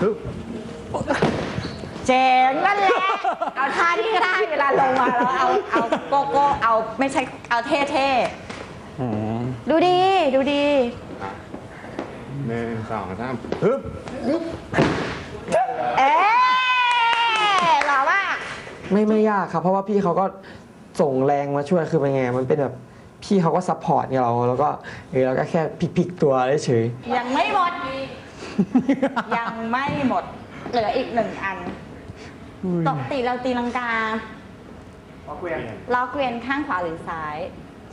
ฮึบเจ๋งนั่นแหละ เอาท่านี้ก็ได้เวลาลงมาแล้วเอาเอาโกโก้เอาไม่ใช่เอาเท่อ๋อๆดูดีดูดี หนึ่งสองสามฮึบเอ๊ะหล่อมากไม่ไม่ยากครับ เพราะว่าพี่เขาก็ส่งแรงมาช่วยคือเป็นไง มันเป็นแบบพี่เขาก็ซัพพอร์ตเราแล้วก็เออเราก็แค่พลิกๆตัวเฉยยังไม่หมด ยังไม่หมด เหลืออีกหนึ่งอันปกติเราตีลังกาล้อเกวียนข้างขวาหรือซ้าย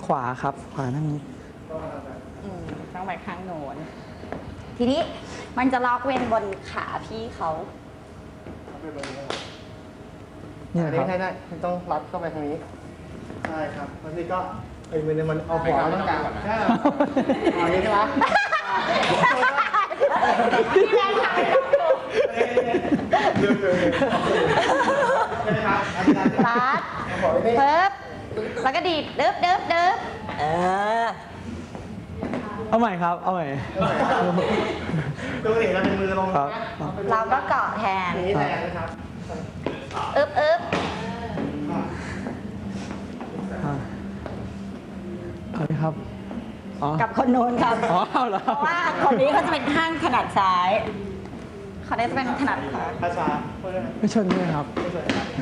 ขวาครับ ขวานั่นนี้อืมต้องไปข้างโน้นทีนี้มันจะล็อกเวียนบนขาพี่เขาเนี่ยครับใช่ใช่มันต้องรัดเข้าไปทางนี้ใช่ครับแล้วนี่ก็เอ้ยมันมันเอาหัวต้องการใช่เอาอย่างนี้ใช่ไหม พี่แม่ทำให้ลองดูใช่ไหมครับอาจารย์รัดเอาหัวไว้นี่เพิบแล้วก็ดีดดึบดึบดึบเออ เอาใหม่ครับ เอาใหม่ปกติเราเป็นมือลงครับ เราก็เกาะแทนนี้แทนนะครับอึบอึบเอาเลยครับ อ๋อกับคนโน้นครับอ๋อเอาเหรอ เพราะว่าคนนี้เขาจะเป็นข้างถนัดซ้ายคนนี้จะเป็นถนัดขวาช้าช้าๆเพื่อนไม่ชนด้วยครับ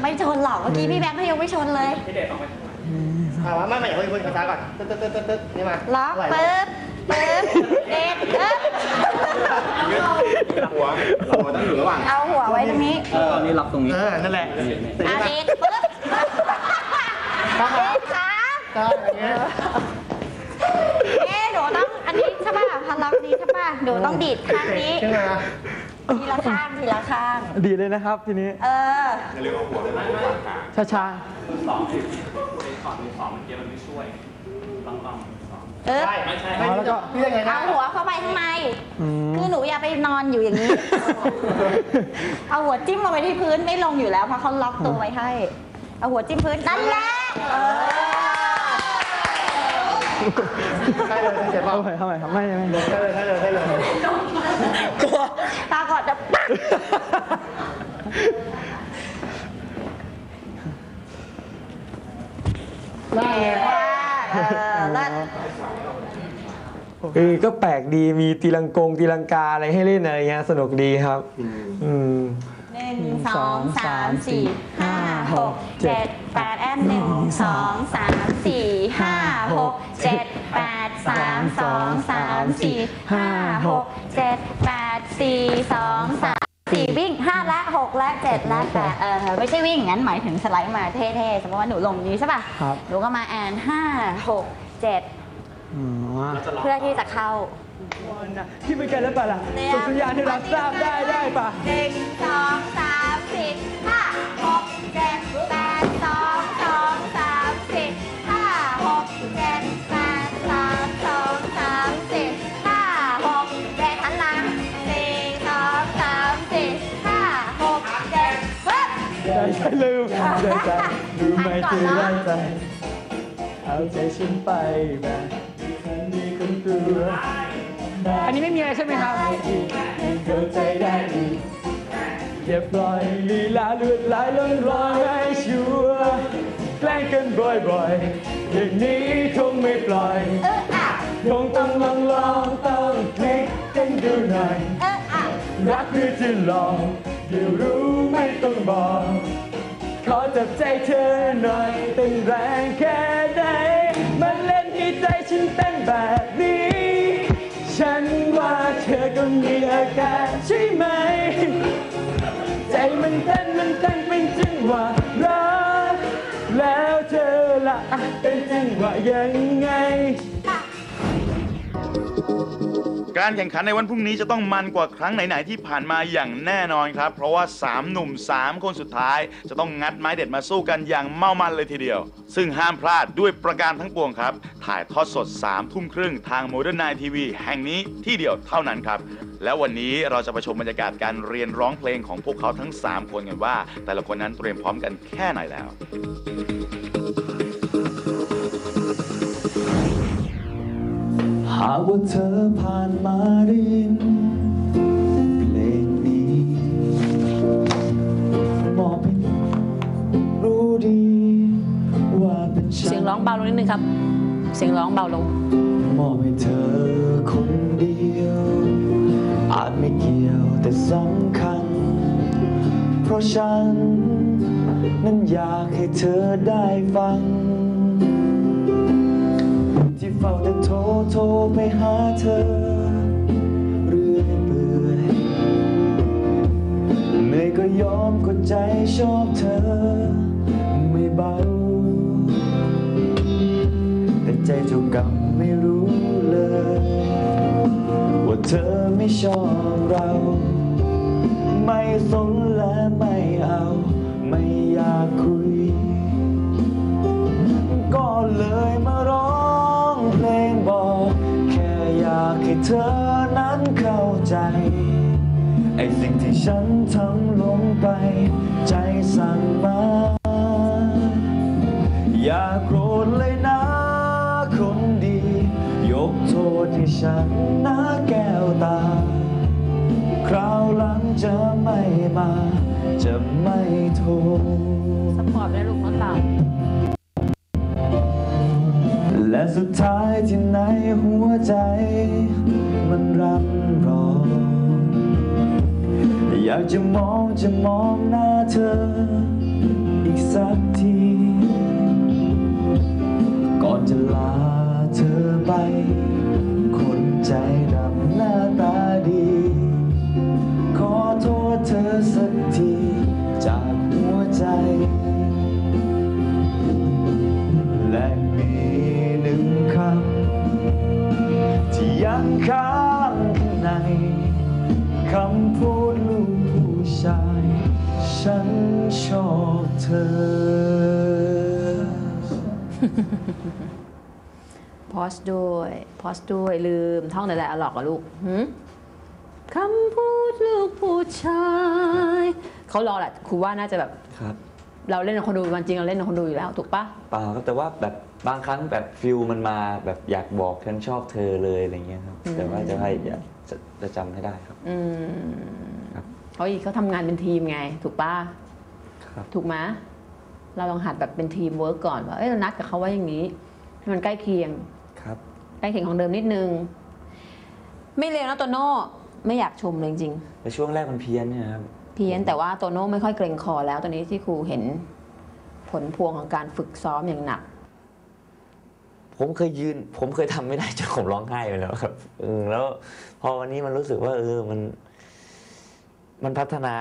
ไม่ชนหรอกเมื่อกี้พี่แบงค์เขายังไม่ชนเลยถามว่าไม่ไม่อย่าเพิ่งเพิ่งช้าๆก่อนตึ๊ดตึ๊ดตึ๊ดตึ๊ดตึ๊ดนี่มาล็อกไหวไหมปึ๊บปึ๊บเด็ดปึ๊บหัวหัวต้องอยู่ระหว่างเอาหัวไว้ตรงนี้เออนั่นแหละแต่อานี่เด็ดปึ๊บเด็ดขา ก็อย่างเงี้ย เอ๊ะหนูต้องอันนี้ใช่ป่ะพัน ล็อกนี้ใช่ป่ะหนูต้องดีดข้างนี้ขึ้นมาทีละข้างทีละข้าง ดีเลยนะครับทีนี้ เออช้าเออใช่ไม่แล้วก็พี่ยังไงนะเอาหัวเข้าไปข้างในๆอืมคือหนูอย่าไปนอนอยู่อย่างนี้ เอาหัวจิ้มลงไปที่พื้นไม่ลงอยู่แล้วเพราะเขาล็อกตัวไว้ให้ เอาหัวจิ้มพื้นนั่นแหละ เออใช่เลยเจ็บเปล่าเอาใหม่เอาใหม่ครับไม่ไม่ใช่เลยใช่เลยใช่เลยตาก่อนจะได้ไงเออแล้วเออก็แปลกดีมีตีลังกงตีลังกาอะไรให้เล่นอะไรเงี้ยสนุกดีครับ อืม หนึ่งสองสามสี่ห้าหกเจ็ดแปดแอนหนึ่งสองสามสี่ห้าหก แปดสามสองสามสี่ห้าหกเจ็ดแปดสี่สองสามสี่วิ่งห้าและหกและเจ็ดและแปดเออไม่ใช่วิ่งงั้นหมายถึงสไลด์มาเท่ๆ สมมติว่าหนูลงนี้ใช่ป่ะครับหนูก็มาแอนห้าหกเจ็ดอ๋อเพื่อที่จะเข้าที่เป็นกันแล้วป่ะล่ะส่งสัญญาณให้รับทราบได้ได้ป่ะหนึ่งสองสามสี่ห้า ลืมได้ใจลืมไม่คือได้ใจ เอาใจฉันไปแบบฉันมีคนกลัวอันนี้ไม่มีอะไรใช่ไหมครับเข้าใจได้ดีอย่าปล่อยลีลาเลือดไหลล้นรอยให้ชัวร์แกล้งกันบ่อยๆ อย่างนี้คงไม่ปล่อยคงต้องลองลองต้องคลิกกันดูหน่อยรักหรือจะลองเดี๋ยวรู้ไม่ต้องบอก ขอจับใจเธอหน่อยเต้นแรงแค่ไหนมันเล่นที่ใจฉันเต้นแบบนี้ ฉันว่าเธอก็มีอาการใช่ไหม ใจมันเต้นมันเต้นเป็นจังหวะรักแล้วเธอละอะเป็นจังหวะยังไง การแข่งขันในวันพรุ่งนี้จะต้องมันกว่าครั้งไหนๆที่ผ่านมาอย่างแน่นอนครับ เพราะว่า 3 หนุ่ม 3 คนสุดท้าย จะต้องงัดไม้เด็ดมาสู้กันอย่างเมามันเลยทีเดียว ซึ่งห้ามพลาดด้วยประการทั้งปวงครับ ถ่ายทอดสด 3 ทุ่มครึ่งทาง Modern Night TV แห่งนี้ที่เดียวเท่านั้นครับ และวันนี้เราจะไปชมบรรยากาศการเรียนร้องเพลงของพวกเขาทั้ง 3 คนกันว่า แต่ละคนนั้นเตรียมพร้อมกันแค่ไหนแล้วาว่าเธอผ่านมาดินเพลงนี้มอบให้รู้ดี ว่าเป็นฉันเสียงร้องเบาลงนิดนึงครับ เสียงร้องเบาลงมอบให้เธอคนเดียว อาจไม่เกี่ยวแต่สำคัญ เพราะฉัน นั้นอยากให้เธอได้ฟัง เฝ้าแต่โทรโทรไปหาเธอ เรื่อยเปื่อยเหนื่อยก็ยอมกดใจชอบเธอ ไม่เบา แต่ใจเจ้ากรรมไม่รู้เลย ว่าเธอไม่ชอบเรา ไม่สนและไม่เอา ไม่อยากคุย อ้สิ่งที่ฉันทำลงไป ใจสั่งมา อย่าโกรธเลยนะ คนดี ยกโทษให้ฉันนะแก้วตา คราวหลังจะไม่มา จะไม่โทรสปอร์ตได้ลูกน้องเต่าและสุดท้ายที่ในหัวใจ มันรันร อยากจะมองจะมองหน้าเธอ อีกสักที ก่อนจะลาเธอไป คนใจดำหน้าตาดี ขอโทษเธอสักที ฉันชอบเธอ พอสด้วยพอสด้วยลืมท่องแต่ละอะล็อกอะลูกหืมคำพูดลูกผู้ชายเขารอแหละครูว่าน่าจะแบบ ครับ เราเล่นกับคนดูวันจริงเราเล่นกับคนดูอยู่แล้วถูกปะเปล่าครับแต่ว่าแบบบางครั้งแบบฟิลมันมาแบบอยากบอกฉันชอบเธอเลยอะไรเงี้ยครับ แต่ว่าจะให้อยากจะจะจำให้ได้ครับ อืม ครับเขาอีกเขาทำงานเป็นทีมไง ถูกปะครับ ถูกไหมเราลองหัดแบบเป็นทีมเวิร์กก่อนว่าเอ้ยเรานัดกับเขาไว้อย่างนี้ให้มันใกล้เคียง ครับ ใกล้เคียงของเดิมนิดนึง ไม่เลวนะโตโน่ไม่อยากชมเลยจริงแต่ช่วงแรกมันเพี้ยนเนี่ยครับ ๆเพี้ยนแต่ว่าโตโน่ไม่ค่อยเกรงคอแล้วตอนนี้ที่ครูเห็นผลพวงของการฝึกซ้อมอย่างหนัก ผมเคยยืน ผมเคยทำไม่ได้จนผมร้องไห้ไปแล้วครับเออแล้วพอวันนี้มันรู้สึกว่า เออมัน มันพัฒนา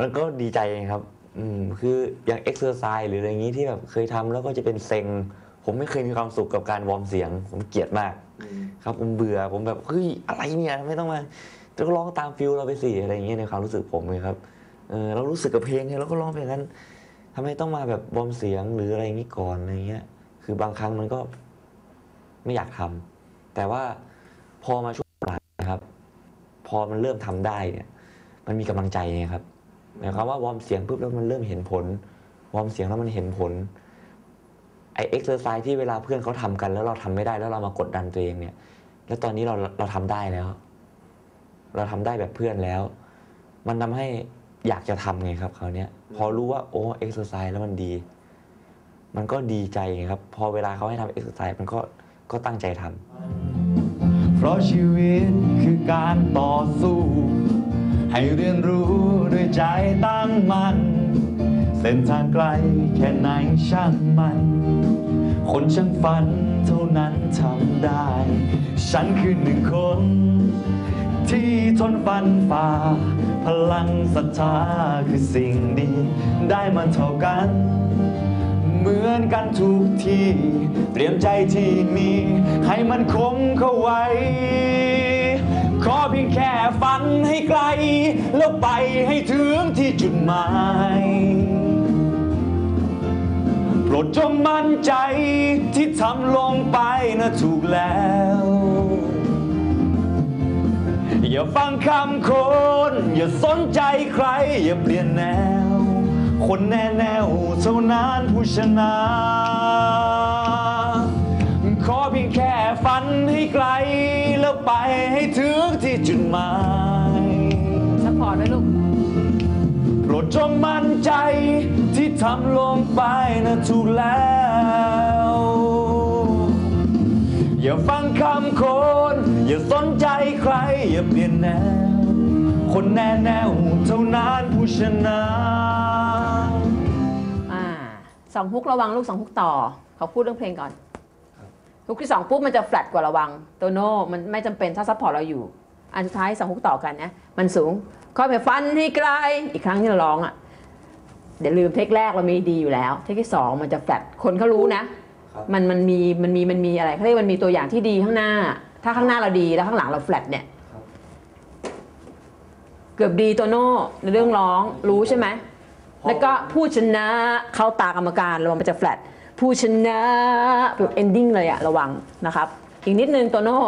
มันก็ดีใจครับ อืมคืออย่างเอ็กซ์เซอร์ไซส์หรืออะไรอย่างนี้ที่แบบเคยทำแล้วก็จะเป็นเซ็ง ผมไม่เคยมีความสุขกับการวอร์มเสียง ผมเกลียดมาก ครับผมเบื่อผมแบบเฮ้ยอะไรเนี่ยไม่ต้องมาต้องร้องตามฟิลเราไปสิอะไรอย่างเงี้ยในความรู้สึกผมเลยครับเออเรารู้สึกกับเพลงไงเราก็ร้องไปอย่างนั้นทำไมต้องมาแบบวอร์มเสียงหรืออะไรอย่างนี้ก่อนอะไรเงี้ย คือบางครั้งมันก็ไม่อยากทำแต่ว่าพอมาช่วงหลังนะครับ พอมันเริ่มทำได้เนี่ย มันมีกำลังใจไงครับหมายความว่าวอร์มเสียงปุ๊บแล้วมันเริ่มเห็นผล วอร์มเสียงแล้วมันเห็นผลไอเอ็กซ์เซอร์ไซส์ที่เวลาเพื่อนเขาทำกัน แล้วเราทำไม่ได้แล้วเรามากดดันตัวเองเนี่ย แล้วตอนนี้เราเราทำได้แล้ว เราทำได้แบบเพื่อนแล้ว มันทำให้อยากจะทำไงครับคราวเนี้ยพอรู้ว่าโอ้เอ็กซ์เซอร์ไซส์แล้วมันดี มันก็ดีใจไงครับ พอเวลาเขาให้ทำเอ็กซ์เซอร์ไซส์มันก็ก็ตั้งใจทำเพราะชีวิตคือการต่อสู้ ให้เรียนรู้ด้วยใจตั้งมัน่นเส้นทางไกลแค่ไหนช่างมัน คนช่างฝันเท่านั้นทำได้ ฉันคือหนึ่งคน ที่ทนฟันฝ่า พลังศรัทธาคือสิ่งดี ได้มาเท่ากัน เหมือนกันทุกที่ เตรียมใจที่มี ให้มันคงเข้าไว้ ขอเพียงแค่ฝันให้ไกล แล้วไปให้ถึงที่จุดหมาย โปรดจงมั่นใจที่ทำลงไปนะถูกแล้ว อย่าฟังคำคน อย่าสนใจใคร อย่าเปลี่ยนแนว คนแน่แนวเท่านั้นผู้ชนะ เพียงแค่ฝันให้ไกล แล้วไปให้ถึงที่จุดหมายซัพพอร์ตด้วยลูก โปรดจงมั่นใจที่ทำลงไปนะถูกแล้ว อย่าฟังคำคน อย่าสนใจใคร อย่าเปลี่ยนแนว คนแน่แนวเท่านั้นผู้ชนะอ่าสองฮุกระวังลูกสองฮุกต่อ เขาพูดเรื่องเพลงก่อน ฮุกที่สองปุ๊บมันจะแฟลตกว่าระวังโตโน่มันไม่จำเป็นถ้าซัพพอร์ตเราอยู่ อันสุดท้ายสองฮุกต่อกันนะ มันสูงค่อยไปฟันให้ไกล อีกครั้งที่เราร้องอะเดี๋ยวลืมเทคแรกเรามีดีอยู่แล้ว เทคที่สองมันจะแฟลตคนเขารู้นะ มันมันมีมันมีมันมีอะไรเขาเรียกมันมีตัวอย่างที่ดีข้างหน้า ถ้าข้างหน้าเราดีแล้วข้างหลังเราแฟลตเนี่ยเกือบดีโตโน่ในเรื่องร้องรู้ใช่ไหมแล้วก็ผู้ชนะเข้าตากรรมการระวังมันจะแฟลต ผู้ชนะแบบเอนดิ้งเลยอะระวังนะครับ อีกนิดนึงโตโน่